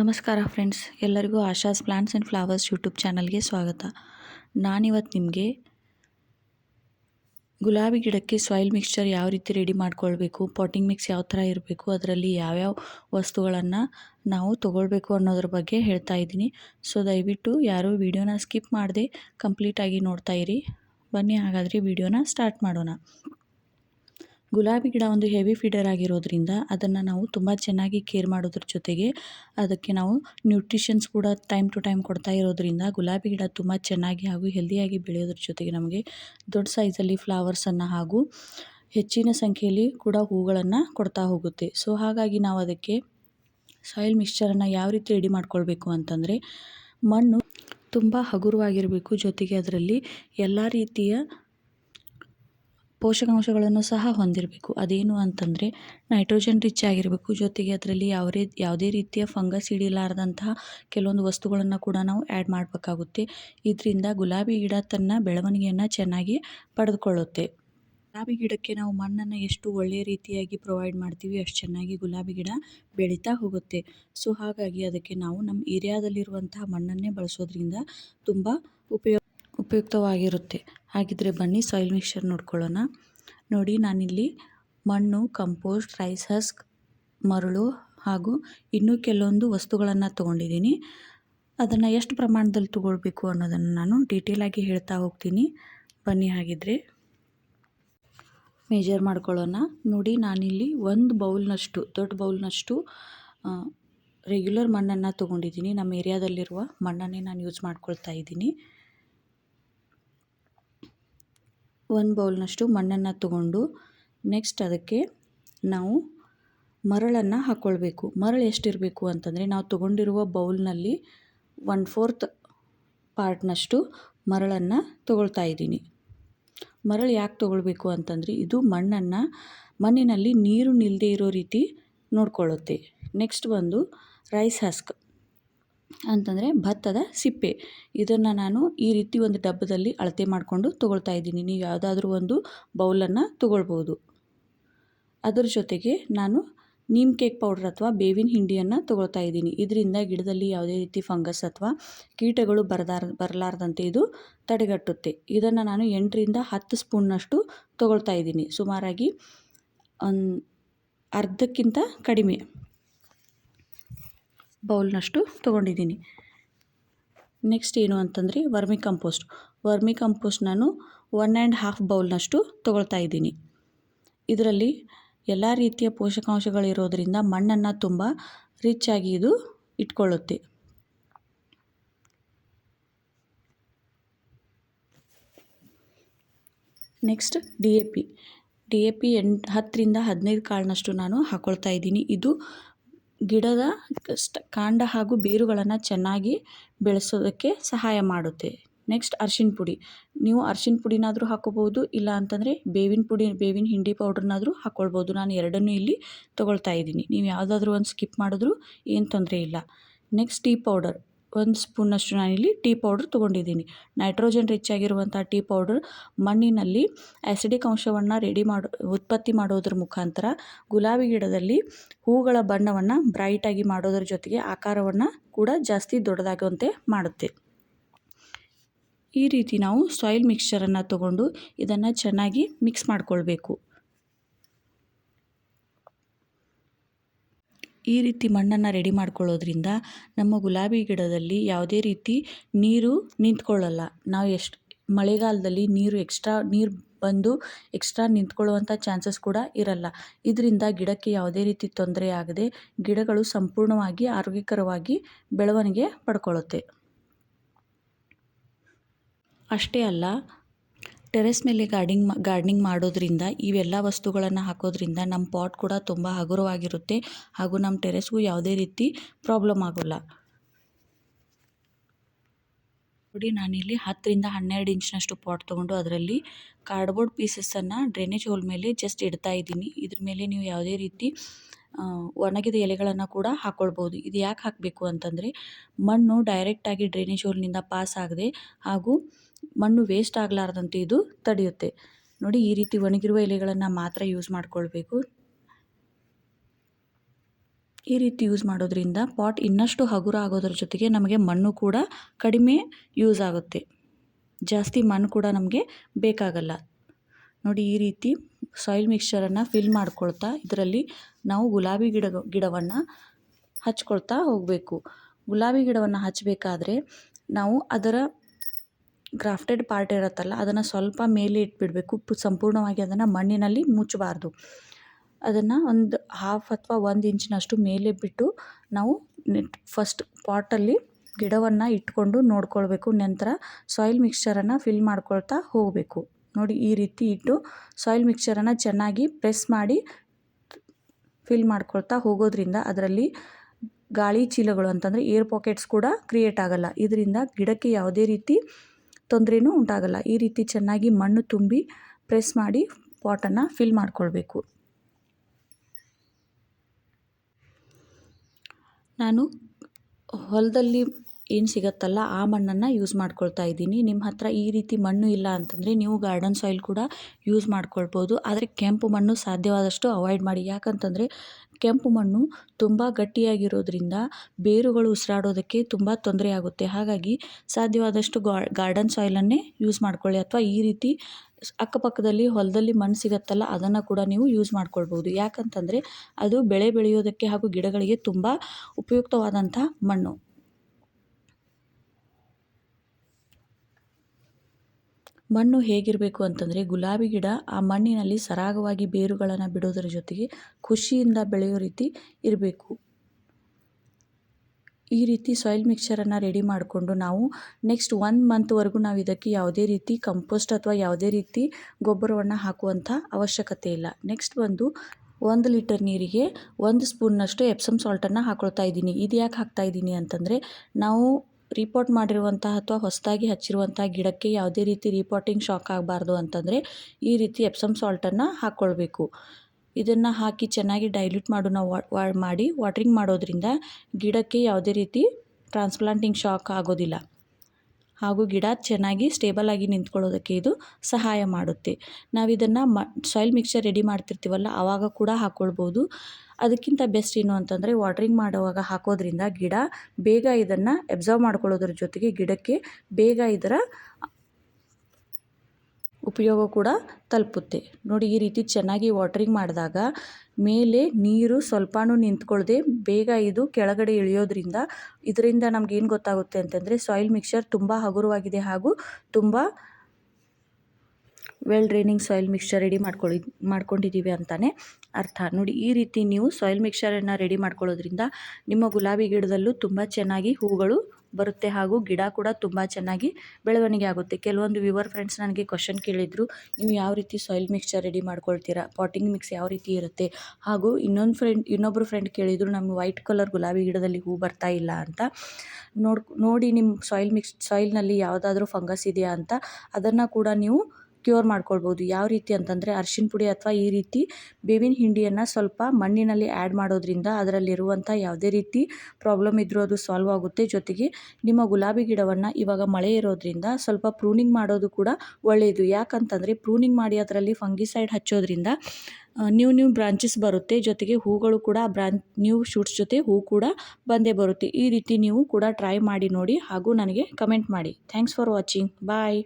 ನಮಸ್ಕಾರ ಫ್ರೆಂಡ್ಸ್, ಎಲ್ಲರಿಗೂ Asha's plants and flowers YouTube ಚಾನಲ್ಗೆ ಸ್ವಾಗತ. ನಾನಿವತ್ತು ನಿಮಗೆ ಗುಲಾಬಿ ಗಿಡಕ್ಕೆ ಸಾಯಿಲ್ ಮಿಕ್ಸ್ಚರ್ ಯಾವ ರೀತಿ ರೆಡಿ ಮಾಡ್ಕೊಳ್ಬೇಕು ಪಾಟಿಂಗ್ ಮಿಕ್ಸ್ ಯಾವ ಥರ ಇರಬೇಕು, ಅದರಲ್ಲಿ ಯಾವ್ಯಾವ ವಸ್ತುಗಳನ್ನು ನಾವು ತೊಗೊಳ್ಬೇಕು ಅನ್ನೋದ್ರ ಬಗ್ಗೆ ಹೇಳ್ತಾ ಇದ್ದೀನಿ. ಸೊ ದಯವಿಟ್ಟು ಯಾರೂ ವಿಡಿಯೋನ ಸ್ಕಿಪ್ ಮಾಡದೆ ಕಂಪ್ಲೀಟಾಗಿ ನೋಡ್ತಾ ಇರಿ. ಬನ್ನಿ ಹಾಗಾದರೆ ವಿಡಿಯೋನ ಸ್ಟಾರ್ಟ್ ಮಾಡೋಣ. ಗುಲಾಬಿ ಗಿಡ ಒಂದು ಹೆವಿ ಫೀಡರ್ ಆಗಿರೋದ್ರಿಂದ ಅದನ್ನು ನಾವು ತುಂಬ ಚೆನ್ನಾಗಿ ಕೇರ್ ಮಾಡೋದ್ರ ಜೊತೆಗೆ ಅದಕ್ಕೆ ನಾವು ನ್ಯೂಟ್ರಿಷನ್ಸ್ ಕೂಡ ಟೈಮ್ ಟು ಟೈಮ್ ಕೊಡ್ತಾ ಇರೋದ್ರಿಂದ ಗುಲಾಬಿ ಗಿಡ ತುಂಬ ಚೆನ್ನಾಗಿ ಹಾಗೂ ಹೆಲ್ದಿಯಾಗಿ ಬೆಳೆಯೋದ್ರ ಜೊತೆಗೆ ನಮಗೆ ದೊಡ್ಡ ಸೈಜಲ್ಲಿ ಫ್ಲವರ್ಸನ್ನು ಹಾಗೂ ಹೆಚ್ಚಿನ ಸಂಖ್ಯೆಯಲ್ಲಿ ಕೂಡ ಹೂಗಳನ್ನು ಕೊಡ್ತಾ ಹೋಗುತ್ತೆ. ಸೊ ಹಾಗಾಗಿ ನಾವು ಅದಕ್ಕೆ ಸಾಯಿಲ್ ಮಿಕ್ಸ್ಚರನ್ನು ಯಾವ ರೀತಿ ರೆಡಿ ಮಾಡ್ಕೊಳ್ಬೇಕು ಅಂತಂದರೆ ಮಣ್ಣು ತುಂಬ ಹಗುರವಾಗಿರಬೇಕು ಜೊತೆಗೆ ಅದರಲ್ಲಿ ಎಲ್ಲ ರೀತಿಯ ಪೋಷಕಾಂಶಗಳನ್ನು ಸಹ ಹೊಂದಿರಬೇಕು. ಅದೇನು ಅಂತಂದರೆ ನೈಟ್ರೋಜನ್ ರಿಚ್ ಆಗಿರಬೇಕು. ಜೊತೆಗೆ ಅದರಲ್ಲಿ ಯಾವುದೇ ಯಾವುದೇ ರೀತಿಯ ಫಂಗಸ್ ಹಿಡಿಲಾರದಂತಹ ಕೆಲವೊಂದು ವಸ್ತುಗಳನ್ನು ಕೂಡ ನಾವು ಆ್ಯಡ್ ಮಾಡಬೇಕಾಗುತ್ತೆ. ಇದರಿಂದ ಗುಲಾಬಿ ಗಿಡ ತನ್ನ ಬೆಳವಣಿಗೆಯನ್ನು ಚೆನ್ನಾಗಿ ಪಡೆದುಕೊಳ್ಳುತ್ತೆ. ಗುಲಾಬಿ ಗಿಡಕ್ಕೆ ನಾವು ಮಣ್ಣನ್ನು ಎಷ್ಟು ಒಳ್ಳೆಯ ರೀತಿಯಾಗಿ ಪ್ರೊವೈಡ್ ಮಾಡ್ತೀವಿ, ಅಷ್ಟು ಚೆನ್ನಾಗಿ ಗುಲಾಬಿ ಗಿಡ ಬೆಳೀತಾ ಹೋಗುತ್ತೆ. ಸೊ, ಹಾಗಾಗಿ ಅದಕ್ಕೆ ನಾವು ನಮ್ಮ ಏರಿಯಾದಲ್ಲಿರುವಂತಹ ಮಣ್ಣನ್ನೇ ಬಳಸೋದ್ರಿಂದ ತುಂಬ ಉಪಯೋಗ ಉಪಯುಕ್ತವಾಗಿರುತ್ತೆ. ಹಾಗಿದ್ರೆ ಬನ್ನಿ ಸಾಯಿಲ್ ಮಿಕ್ಸ್ಚರ್ ನೋಡ್ಕೊಳ್ಳೋಣ. ನೋಡಿ, ನಾನಿಲ್ಲಿ ಮಣ್ಣು ಕಂಪೋಸ್ಟ್ ರೈಸ್ ಹಸ್ಕ್ ಮರಳು ಹಾಗೂ ಇನ್ನೂ ಕೆಲವೊಂದು ವಸ್ತುಗಳನ್ನು ತೊಗೊಂಡಿದ್ದೀನಿ. ಅದನ್ನು ಎಷ್ಟು ಪ್ರಮಾಣದಲ್ಲಿ ತೊಗೊಳ್ಬೇಕು ಅನ್ನೋದನ್ನು ನಾನು ಡೀಟೇಲಾಗಿ ಹೇಳ್ತಾ ಹೋಗ್ತೀನಿ. ಬನ್ನಿ ಹಾಗಿದ್ರೆ. ಮೇಜರ್ ಮಾಡ್ಕೊಳ್ಳೋಣ. ನೋಡಿ, ನಾನಿಲ್ಲಿ ಒಂದು ಬೌಲ್ನಷ್ಟು, ದೊಡ್ಡ ಬೌಲ್ನಷ್ಟು ರೆಗ್ಯುಲರ್ ಮಣ್ಣನ್ನು ತೊಗೊಂಡಿದ್ದೀನಿ. ನಮ್ಮ ಏರಿಯಾದಲ್ಲಿರುವ ಮಣ್ಣನ್ನೇ ನಾನು ಯೂಸ್ ಮಾಡ್ಕೊಳ್ತಾ ಇದ್ದೀನಿ. ಒಂದು ಬೌಲ್ನಷ್ಟು ಮಣ್ಣನ್ನು ತಗೊಂಡು ನೆಕ್ಸ್ಟ್ ಅದಕ್ಕೆ ನಾವು ಮರಳನ್ನು ಹಾಕ್ಕೊಳ್ಬೇಕು ಮರಳು ಎಷ್ಟಿರಬೇಕು ಅಂತಂದರೆ ನಾವು ತೊಗೊಂಡಿರುವ ಬೌಲ್ನಲ್ಲಿ ಒನ್ ಫೋರ್ತ್ ಪಾರ್ಟ್ನಷ್ಟು ಮರಳನ್ನು ತಗೊಳ್ತಾ ಇದ್ದೀನಿ. ಮರಳು ಯಾಕೆ ತೊಗೊಳ್ಬೇಕು ಅಂತಂದರೆ ಇದು ಮಣ್ಣನ್ನು ಮಣ್ಣಿನಲ್ಲಿ ನೀರು ನಿಲ್ಲದೆ ಇರೋ ರೀತಿ ನೋಡ್ಕೊಳ್ಳುತ್ತೆ. ನೆಕ್ಸ್ಟ್ ಬಂದು ರೈಸ್ ಹಸ್ಕ್ ಅಂತಂದರೆ ಭತ್ತದ ಸಿಪ್ಪೆ. ಇದನ್ನು ನಾನು ಈ ರೀತಿ ಒಂದು ಡಬ್ಬದಲ್ಲಿ ಅಳತೆ ಮಾಡಿಕೊಂಡು ತೊಗೊಳ್ತಾ ಇದ್ದೀನಿ. ನೀವು ಯಾವುದಾದ್ರೂ ಒಂದು ಬೌಲನ್ನು ತೊಗೊಳ್ಬೋದು. ಅದರ ಜೊತೆಗೆ ನಾನು ನೀಮ್ ಕೇಕ್ ಪೌಡ್ರ್ ಅಥವಾ ಬೇವಿನ ಹಿಂಡಿಯನ್ನು ತೊಗೊಳ್ತಾ ಇದ್ದೀನಿ. ಇದರಿಂದ ಗಿಡದಲ್ಲಿ ಯಾವುದೇ ರೀತಿ ಫಂಗಸ್ ಅಥವಾ ಕೀಟಗಳು ಬರದಾರ, ಬರಲಾರ್ದಂತೆ ಇದು ತಡೆಗಟ್ಟುತ್ತೆ. ಇದನ್ನು ನಾನು ಎಂಟರಿಂದ ಹತ್ತು ಸ್ಪೂನ್ನಷ್ಟು ತೊಗೊಳ್ತಾ ಇದ್ದೀನಿ. ಸುಮಾರಾಗಿ ಅರ್ಧಕ್ಕಿಂತ ಕಡಿಮೆ. ಬೌಲ್ನಷ್ಟು ತೊಗೊಂಡಿದ್ದೀನಿ. ನೆಕ್ಸ್ಟ್ ಏನು ಅಂತಂದರೆ ವರ್ಮಿ ಕಂಪೋಸ್ಟ್. ವರ್ಮಿ ಕಂಪೋಸ್ಟ್ ನಾನು ಒನ್ ಆ್ಯಂಡ್ ಹಾಫ್ ಬೌಲ್ನಷ್ಟು ತೊಗೊಳ್ತಾ ಇದ್ದೀನಿ. ಇದರಲ್ಲಿ ಎಲ್ಲ ರೀತಿಯ ಪೋಷಕಾಂಶಗಳಿರೋದರಿಂದ ಮಣ್ಣನ್ನು ತುಂಬ ರಿಚ್ ಆಗಿ ಇದು ಇಟ್ಕೊಳ್ಳುತ್ತೆ. Next D A P. D A P ಎಂಟು ಹತ್ತರಿಂದ ಹದಿನೈದು ಕಾಳಿನಷ್ಟು ನಾನು ಹಾಕ್ಕೊಳ್ತಾ ಇದ್ದೀನಿ. ಇದು ಗಿಡದ ಕಾಂಡ ಹಾಗೂ ಬೇರುಗಳನ್ನು ಚೆನ್ನಾಗಿ ಬೆಳೆಸೋದಕ್ಕೆ ಸಹಾಯ ಮಾಡುತ್ತೆ. ನೆಕ್ಸ್ಟ್ ಅರ್ಶಿನ ಪುಡಿ. ನೀವು ಅರ್ಶಿನ ಪುಡಿನಾದರೂ ಹಾಕೋಬೋದು ಇಲ್ಲ ಅಂತಂದರೆ ಬೇವಿನ ಪುಡಿ, ಬೇವಿನ ಹಿಂಡಿ ಪೌಡ್ರನ್ನಾದರೂ ಹಾಕ್ಕೊಳ್ಬೋದು ನಾನು ಎರಡನ್ನೂ ಇಲ್ಲಿ ತೊಗೊಳ್ತಾ ಇದ್ದೀನಿ. ನೀವು ಯಾವುದಾದ್ರೂ ಒಂದು ಸ್ಕಿಪ್ ಮಾಡಿದ್ರೂ ಏನು ತೊಂದರೆ ಇಲ್ಲ. Next tea powder. ಒಂದು ಸ್ಪೂನಷ್ಟು ನಾನಿಲ್ಲಿ ಟೀ ಪೌಡ್ರ್ ತೊಗೊಂಡಿದ್ದೀನಿ. ನೈಟ್ರೋಜನ್ ರಿಚ್ ಆಗಿರುವಂಥ ಟೀ ಪೌಡರ್ ಮಣ್ಣಿನಲ್ಲಿ ಆ್ಯಸಿಡಿಕ್ ಅಂಶವನ್ನು ರೆಡಿ ಮಾಡೋ, ಉತ್ಪತ್ತಿ ಮಾಡೋದ್ರ ಮುಖಾಂತರ ಗುಲಾಬಿ ಗಿಡದಲ್ಲಿ ಹೂಗಳ ಬಣ್ಣವನ್ನು ಬ್ರೈಟಾಗಿ ಮಾಡೋದ್ರ ಜೊತೆಗೆ ಆಕಾರವನ್ನು ಕೂಡ ಜಾಸ್ತಿ ದೊಡ್ಡದಾಗುವಂತೆ ಮಾಡುತ್ತೆ. ಈ ರೀತಿ ನಾವು ಸಾಯಿಲ್ ಮಿಕ್ಸ್ಚರನ್ನು ತಗೊಂಡು ಇದನ್ನು ಚೆನ್ನಾಗಿ ಮಿಕ್ಸ್ ಮಾಡಿಕೊಳ್ಬೇಕು. ಈ ರೀತಿ ಮಣ್ಣನ್ನು ರೆಡಿ ಮಾಡ್ಕೊಳ್ಳೋದ್ರಿಂದ ನಮ್ಮ ಗುಲಾಬಿ ಗಿಡದಲ್ಲಿ ಯಾವುದೇ ರೀತಿ ನೀರು ನಿಂತ್ಕೊಳ್ಳಲ್ಲ. ನಾವು ಎಷ್ಟು, ಮಳೆಗಾಲದಲ್ಲಿ ನೀರು ಎಕ್ಸ್ಟ್ರಾ, ನೀರು ಬಂದು ಎಕ್ಸ್ಟ್ರಾ ನಿಂತ್ಕೊಳ್ಳುವಂಥ ಚಾನ್ಸಸ್ ಕೂಡ ಇರಲ್ಲ. ಇದರಿಂದ ಗಿಡಕ್ಕೆ ಯಾವುದೇ ರೀತಿ ತೊಂದರೆ ಆಗದೆ ಗಿಡಗಳು ಸಂಪೂರ್ಣವಾಗಿ ಆರೋಗ್ಯಕರವಾಗಿ ಬೆಳವಣಿಗೆ ಪಡ್ಕೊಳ್ಳುತ್ತೆ. ಅಷ್ಟೇ ಅಲ್ಲ ಟೆರೆಸ್ ಮೇಲೆ ಗಾರ್ಡಿಂಗ್ ಗಾರ್ಡ್ನಿಂಗ್ ಮಾಡೋದ್ರಿಂದ, ಇವೆಲ್ಲ ವಸ್ತುಗಳನ್ನು ಹಾಕೋದ್ರಿಂದ ನಮ್ಮ ಪಾಟ್ ಕೂಡ ತುಂಬ ಹಗುರವಾಗಿರುತ್ತೆ. ಹಾಗೂ ನಮ್ಮ ಟೆರೆಸ್ಗೂ ಯಾವುದೇ ರೀತಿ ಪ್ರಾಬ್ಲಮ್ ಆಗೋಲ್ಲ. ನೋಡಿ, ನಾನಿಲ್ಲಿ ಹತ್ತರಿಂದ ಹನ್ನೆರಡು ಇಂಚಿನಷ್ಟು ಪಾಟ್ ತೊಗೊಂಡು ಅದರಲ್ಲಿ ಕಾರ್ಡ್ಬೋರ್ಡ್ ಪೀಸಸನ್ನು ಡ್ರೈನೇಜ್ ಹೋಲ್ ಮೇಲೆ ಜಸ್ಟ್ ಇಡ್ತಾ ಇದ್ದೀನಿ. ಇದ್ರ ಮೇಲೆ ನೀವು ಯಾವುದೇ ರೀತಿ ಒಣಗಿದ ಎಲೆಗಳನ್ನು ಕೂಡ ಹಾಕ್ಕೊಳ್ಬೋದು ಇದು ಯಾಕೆ ಹಾಕಬೇಕು ಅಂತಂದರೆ, ಮಣ್ಣು ಡೈರೆಕ್ಟಾಗಿ ಡ್ರೈನೇಜ್ ಹೋಲ್ನಿಂದ ಪಾಸ್ ಆಗದೆ ಹಾಗೂ ಮಣ್ಣು ವೇಸ್ಟ್ ಆಗಲಾರ್ದಂತೆ ಇದು ತಡೆಯುತ್ತೆ. ನೋಡಿ, ಈ ರೀತಿ ಒಣಗಿರುವ ಎಲೆಗಳನ್ನು ಮಾತ್ರ ಯೂಸ್ ಮಾಡಿಕೊಳ್ಬೇಕು. ಈ ರೀತಿ ಯೂಸ್ ಮಾಡೋದ್ರಿಂದ ಪಾಟ್ ಇನ್ನಷ್ಟು ಹಗುರ ಆಗೋದ್ರ ಜೊತೆಗೆ ನಮಗೆ ಮಣ್ಣು ಕೂಡ ಕಡಿಮೆ ಯೂಸ್ ಆಗುತ್ತೆ. ಜಾಸ್ತಿ ಮಣ್ಣು ಕೂಡ ನಮಗೆ ಬೇಕಾಗಲ್ಲ. ನೋಡಿ, ಈ ರೀತಿ ಸಾಯಿಲ್ ಮಿಕ್ಸ್ಚರನ್ನು ಫಿಲ್ ಮಾಡ್ಕೊಳ್ತಾ ಇದರಲ್ಲಿ ನಾವು ಗುಲಾಬಿ ಗಿಡ, ಗಿಡವನ್ನು ಹಚ್ಕೊಳ್ತಾ ಹೋಗಬೇಕು. ಗುಲಾಬಿ ಗಿಡವನ್ನು ಹಚ್ಚಬೇಕಾದ್ರೆ ನಾವು ಅದರ ಗ್ರಾಫ್ಟೆಡ್ ಪಾರ್ಟ್ ಇರುತ್ತಲ್ಲ, ಅದನ್ನು ಸ್ವಲ್ಪ ಮೇಲೆ ಇಟ್ಬಿಡಬೇಕು. ಸಂಪೂರ್ಣವಾಗಿ ಅದನ್ನು ಮಣ್ಣಿನಲ್ಲಿ ಮುಚ್ಚಬಾರ್ದು. ಅದನ್ನು ಒಂದು ಹಾಫ್ ಅಥವಾ ಒಂದು ಇಂಚಿನಷ್ಟು ಮೇಲೆ ಬಿಟ್ಟು ನಾವು ನೆಟ್ ಫಸ್ಟ್ ಪಾಟಲ್ಲಿ ಗಿಡವನ್ನು ಇಟ್ಕೊಂಡು ನೋಡ್ಕೊಳ್ಬೇಕು. ನಂತರ ಸಾಯಿಲ್ ಮಿಕ್ಸ್ಚರನ್ನು ಫಿಲ್ ಮಾಡ್ಕೊಳ್ತಾ ಹೋಗಬೇಕು. ನೋಡಿ, ಈ ರೀತಿ ಇಟ್ಟು ಸಾಯಿಲ್ ಮಿಕ್ಸ್ಚರನ್ನು ಚೆನ್ನಾಗಿ ಪ್ರೆಸ್ ಮಾಡಿ ಫಿಲ್ ಮಾಡ್ಕೊಳ್ತಾ ಹೋಗೋದ್ರಿಂದ ಅದರಲ್ಲಿ ಗಾಳಿ ಚೀಲಗಳು ಅಂತಂದರೆ ಏರ್ ಪಾಕೆಟ್ಸ್ ಕೂಡ ಕ್ರಿಯೇಟ್ ಆಗಲ್ಲ. ಇದರಿಂದ ಗಿಡಕ್ಕೆ ಯಾವುದೇ ರೀತಿ ತೊಂದರೆನೂ ಉಂಟಾಗಲ್ಲ. ಈ ರೀತಿ ಚೆನ್ನಾಗಿ ಮಣ್ಣು ತುಂಬಿ ಪ್ರೆಸ್ ಮಾಡಿ ಪಾಟನ್ನು ಫಿಲ್ ಮಾಡಿಕೊಳ್ಬೇಕು. ನಾನು ಹೊಲದಲ್ಲಿ ಏನು ಸಿಗತ್ತಲ್ಲ, ಆ ಮಣ್ಣನ್ನು ಯೂಸ್ ಮಾಡ್ಕೊಳ್ತಾ ಇದ್ದೀನಿ. ನಿಮ್ಮ ಹತ್ರ ಈ ರೀತಿ ಮಣ್ಣು ಇಲ್ಲ ಅಂತಂದರೆ ನೀವು ಗಾರ್ಡನ್ ಸಾಯಿಲ್ ಕೂಡ ಯೂಸ್ ಮಾಡ್ಕೊಳ್ಬೋದು. ಆದರೆ ಕೆಂಪು ಮಣ್ಣು ಸಾಧ್ಯವಾದಷ್ಟು ಅವಾಯ್ಡ್ ಮಾಡಿ. ಯಾಕಂತಂದರೆ ಕೆಂಪು ಮಣ್ಣು ತುಂಬ ಗಟ್ಟಿಯಾಗಿರೋದ್ರಿಂದ ಬೇರುಗಳು ಉಸಿರಾಡೋದಕ್ಕೆ ತುಂಬ ತೊಂದರೆ ಆಗುತ್ತೆ. ಹಾಗಾಗಿ ಸಾಧ್ಯವಾದಷ್ಟು ಗಾರ್ಡನ್ ಸಾಯ್ಲನ್ನೇ ಯೂಸ್ ಮಾಡ್ಕೊಳ್ಳಿ. ಅಥವಾ ಈ ರೀತಿ ಅಕ್ಕಪಕ್ಕದಲ್ಲಿ ಹೊಲದಲ್ಲಿ ಮಣ್ಣು ಸಿಗತ್ತಲ್ಲ, ಅದನ್ನು ಕೂಡ ನೀವು ಯೂಸ್ ಮಾಡ್ಕೊಳ್ಬೋದು ಯಾಕಂತಂದರೆ ಅದು ಬೆಳೆ ಬೆಳೆಯೋದಕ್ಕೆ ಹಾಗೂ ಗಿಡಗಳಿಗೆ ತುಂಬ ಉಪಯುಕ್ತವಾದಂಥ ಮಣ್ಣು. ಮಣ್ಣು ಹೇಗಿರಬೇಕು ಅಂತಂದರೆ ಗುಲಾಬಿ ಗಿಡ ಆ ಮಣ್ಣಿನಲ್ಲಿ ಸರಾಗವಾಗಿ ಬೇರುಗಳನ್ನು ಬಿಡೋದರ ಜೊತೆಗೆ ಖುಷಿಯಿಂದ ಬೆಳೆಯೋ ರೀತಿ ಇರಬೇಕು. ಈ ರೀತಿ ಸಾಯಿಲ್ ಮಿಕ್ಸರನ್ನು ರೆಡಿ ಮಾಡಿಕೊಂಡು ನಾವು ನೆಕ್ಸ್ಟ್ ಒನ್ ಮಂತ್ವರೆಗೂ ನಾವು ಇದಕ್ಕೆ ಯಾವುದೇ ರೀತಿ ಕಂಪೋಸ್ಟ್ ಅಥವಾ ಯಾವುದೇ ರೀತಿ ಗೊಬ್ಬರವನ್ನು ಹಾಕುವಂಥ ಅವಶ್ಯಕತೆ ಇಲ್ಲ. ನೆಕ್ಸ್ಟ್ ಬಂದು ಒಂದು ಲೀಟರ್ ನೀರಿಗೆ ಒಂದು ಸ್ಪೂನ್ನಷ್ಟು ಎಪ್ಸಮ್ ಸಾಲ್ಟನ್ನು ಹಾಕೊಳ್ತಾ ಇದ್ದೀನಿ. ಇದು ಯಾಕೆ ಹಾಕ್ತಾ ಇದ್ದೀನಿ ಅಂತಂದರೆ ನಾವು ರೀಪೋರ್ಟ್ ಮಾಡಿರುವಂತಹ ಅಥವಾ ಹೊಸದಾಗಿ ಹಚ್ಚಿರುವಂಥ ಗಿಡಕ್ಕೆ ಯಾವುದೇ ರೀತಿ ರೀಪೋರ್ಟಿಂಗ್ ಶಾಕ್ ಆಗಬಾರ್ದು ಅಂತಂದರೆ ಈ ರೀತಿ ಎಪ್ಸಮ್ ಸಾಲ್ಟನ್ನು ಹಾಕ್ಕೊಳ್ಬೇಕು ಇದನ್ನು ಹಾಕಿ ಚೆನ್ನಾಗಿ ಡೈಲ್ಯೂಟ್ ಮಾಡು ನಾವು ವಾ, ಮಾಡಿ ವಾಟ್ರಿಂಗ್ ಮಾಡೋದ್ರಿಂದ ಗಿಡಕ್ಕೆ ಯಾವುದೇ ರೀತಿ ಟ್ರಾನ್ಸ್ಪ್ಲಾಂಟಿಂಗ್ ಶಾಕ್ ಆಗೋದಿಲ್ಲ. ಹಾಗೂ ಗಿಡ ಚೆನ್ನಾಗಿ ಸ್ಟೇಬಲ್ ಆಗಿ ನಿಂತ್ಕೊಳ್ಳೋದಕ್ಕೆ ಇದು ಸಹಾಯ ಮಾಡುತ್ತೆ. ನಾವು ಇದನ್ನು ಮ ಸಾಯಿಲ್ ಮಿಕ್ಸ್ಚರ್ ರೆಡಿ ಮಾಡ್ತಿರ್ತೀವಲ್ಲ ಆವಾಗ ಕೂಡ ಹಾಕ್ಕೊಳ್ಬೋದು ಅದಕ್ಕಿಂತ ಬೆಸ್ಟ್ ಏನು ಅಂತಂದರೆ ವಾಟ್ರಿಂಗ್ ಮಾಡುವಾಗ ಹಾಕೋದ್ರಿಂದ ಗಿಡ ಬೇಗ ಇದನ್ನು ಎಬ್ಸರ್ವ್ ಮಾಡ್ಕೊಳ್ಳೋದ್ರ ಜೊತೆಗೆ ಗಿಡಕ್ಕೆ ಬೇಗ ಇದರ ಉಪಯೋಗ ಕೂಡ ತಲುಪುತ್ತೆ. ನೋಡಿ ಈ ರೀತಿ ಚೆನ್ನಾಗಿ ವಾಟ್ರಿಂಗ್ ಮಾಡಿದಾಗ ಮೇಲೆ ನೀರು ಸ್ವಲ್ಪನೂ ನಿಂತ್ಕೊಳ್ಳದೆ ಬೇಗ ಇದು ಕೆಳಗಡೆ ಇಳಿಯೋದ್ರಿಂದ ಇದರಿಂದ ನಮ್ಗೆ ಗೊತ್ತಾಗುತ್ತೆ ಅಂತಂದರೆ ಸಾಯಿಲ್ ಮಿಕ್ಸ್ಚರ್ ತುಂಬ ಹಗುರವಾಗಿದೆ ಹಾಗೂ ತುಂಬ well draining soil mixture ready ಮಾಡ್ಕೊಳ್ಳಿ ಮಾಡ್ಕೊಂಡಿದ್ದೀವಿ ಅಂತಲೇ ಅರ್ಥ. ನೋಡಿ ಈ ರೀತಿ ನೀವು ಸಾಯಿಲ್ ಮಿಕ್ಸ್ಚರನ್ನು ರೆಡಿ ಮಾಡ್ಕೊಳ್ಳೋದ್ರಿಂದ ನಿಮ್ಮ ಗುಲಾಬಿ ಗಿಡದಲ್ಲೂ ತುಂಬ ಚೆನ್ನಾಗಿ ಹೂಗಳು ಬರುತ್ತೆ ಹಾಗೂ ಗಿಡ ಕೂಡ ತುಂಬ ಚೆನ್ನಾಗಿ ಬೆಳವಣಿಗೆ ಆಗುತ್ತೆ. ಕೆಲವೊಂದು ವ್ಯೂವರ್ ಫ್ರೆಂಡ್ಸ್ ನನಗೆ ಕ್ವಶನ್ ಕೇಳಿದರು, ನೀವು ಯಾವ ರೀತಿ ಸಾಯಿಲ್ ಮಿಕ್ಸ್ಚರ್ ರೆಡಿ ಮಾಡ್ಕೊಳ್ತೀರಾ? ಪಾಟಿಂಗ್ ಮಿಕ್ಸ್ ಯಾವ ರೀತಿ ಇರುತ್ತೆ? ಹಾಗೂ ಇನ್ನೊಂದು ಫ್ರೆಂಡ್ ಇನ್ನೊಬ್ಬರು ಫ್ರೆಂಡ್ ಕೇಳಿದರು ನಮ್ಮ ವೈಟ್ ಕಲರ್ ಗುಲಾಬಿ ಗಿಡದಲ್ಲಿ ಹೂ ಬರ್ತಾ ಇಲ್ಲ ಅಂತ. ನೋಡ್, ನೋಡಿ ನಿಮ್ಮ ಸಾಯಿಲ್ ಮಿಕ್ಸ್ ಸಾಯಿಲ್ನಲ್ಲಿ ಯಾವುದಾದ್ರೂ ಫಂಗಸ್ ಇದೆಯಾ ಅಂತ. ಅದನ್ನು ಕೂಡ ನೀವು ಕ್ಯೂರ್ ಮಾಡ್ಕೊಳ್ಬೋದು. ಯಾವ ರೀತಿ ಅಂತಂದರೆ ಅರ್ಶಿಣ ಪುಡಿ ಅಥವಾ ಈ ರೀತಿ ಬೇವಿನ ಹಿಂಡಿಯನ್ನು ಸ್ವಲ್ಪ ಮಣ್ಣಿನಲ್ಲಿ ಆ್ಯಡ್ ಮಾಡೋದ್ರಿಂದ ಅದರಲ್ಲಿರುವಂಥ ಯಾವುದೇ ರೀತಿ ಪ್ರಾಬ್ಲಮ್ ಇದ್ದರೂ ಅದು ಸಾಲ್ವ್ ಆಗುತ್ತೆ. ಜೊತೆಗೆ ನಿಮ್ಮ ಗುಲಾಬಿ ಗಿಡವನ್ನು ಇವಾಗ ಮಳೆ ಇರೋದ್ರಿಂದ ಸ್ವಲ್ಪ ಪ್ರೂನಿಂಗ್ ಮಾಡೋದು ಕೂಡ ಒಳ್ಳೆಯದು ಯಾಕಂತಂದರೆ ಪ್ರೂನಿಂಗ್ ಮಾಡಿ ಅದರಲ್ಲಿ ಫಂಗಿಸೈಡ್ ಹಚ್ಚೋದ್ರಿಂದ ನ್ಯೂ ನ್ಯೂ ಬ್ರಾಂಚಸ್ ಬರುತ್ತೆ. ಜೊತೆಗೆ ಹೂಗಳು ಕೂಡ ಬ್ರಾಂಚ್ ನ್ಯೂ ಶೂಟ್ಸ್ ಜೊತೆ ಹೂ ಕೂಡ ಬಂದೇ ಬರುತ್ತೆ. ಈ ರೀತಿ ನೀವು ಕೂಡ ಟ್ರೈ ಮಾಡಿ ನೋಡಿ ಹಾಗೂ ನನಗೆ ಕಮೆಂಟ್ ಮಾಡಿ. Thanks for watching bye